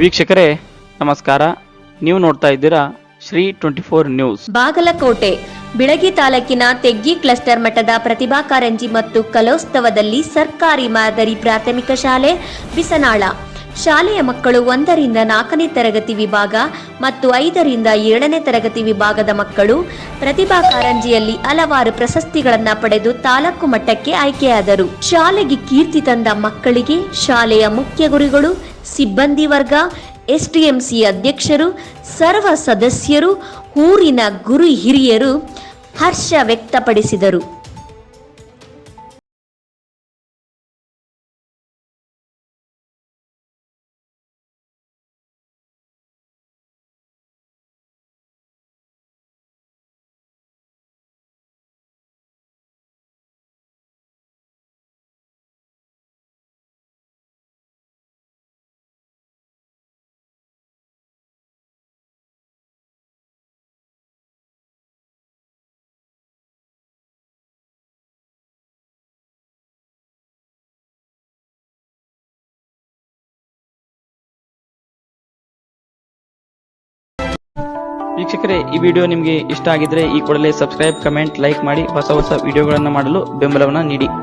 ವೀಕ್ಷಕರೇ, ನಮಸ್ಕಾರ. ನೀವು ನೋಡ್ತಾ ಇದ್ದೀರಾ Shri twenty four news. Bagalkote, Bilagi ತಾಲೂಕಿನ ತೆಗ್ಗಿ ಕ್ಲಸ್ಟರ್ ಮಠದ ಪ್ರತಿಭಾ ಕಾರಂಜಿ ಮತ್ತು ಕಲೋತ್ಸವದಲ್ಲಿ ಸರ್ಕಾರಿ ಮಾದರಿ ಪ್ರಾಥಮಿಕ ಶಾಲೆ, ಬಿಸನಾಳ. ಶಾಲೆಯ ಮಕ್ಕಳು ಒಂದರಿಂದ ನಾಲ್ಕನೇ ತರಗತಿ ವಿಭಾಗ ಮತ್ತು ಐದರಿಂದ ಏಳನೇ ತರಗತಿ ವಿಭಾಗದ ಮಕ್ಕಳು ಪ್ರತಿಭಾ ಕಾರಂಜಿಯಲ್ಲಿ ಹಲವಾರು ಪ್ರಶಸ್ತಿಗಳನ್ನು ಪಡೆದು ತಾಲೂಕು ಮಟ್ಟಕ್ಕೆ ಆಯ್ಕೆಯಾದರು. ಶಾಲೆಗೆ ಕೀರ್ತಿ ತಂದ ಮಕ್ಕಳಿಗೆ ಶಾಲೆಯ ಮುಖ್ಯ ಗುರುಗಳು ಸಿಬ್ಬಂದಿ ವರ್ಗ, ಎಸ್ಡಿಎಂಸಿ ಅಧ್ಯಕ್ಷರು, ಸರ್ವ ಸದಸ್ಯರು, ಊರಿನ ಗುರು ಹಿರಿಯರು ಹರ್ಷ ವ್ಯಕ್ತಪಡಿಸಿದರು. ವೀಕ್ಷಕರೇ, ಈ ವಿಡಿಯೋ ನಿಮಗೆ ಇಷ್ಟ ಆಗಿದ್ರೆ ಈ ಕೂಡಲೇ ಸಬ್ಸ್ಕ್ರೈಬ್, ಕಮೆಂಟ್, ಲೈಕ್ ಮಾಡಿ ಹೊಸ ಹೊಸ ವಿಡಿಯೋಗಳನ್ನು ಮಾಡಲು ಬೆಂಬಲವನ್ನು ನೀಡಿ.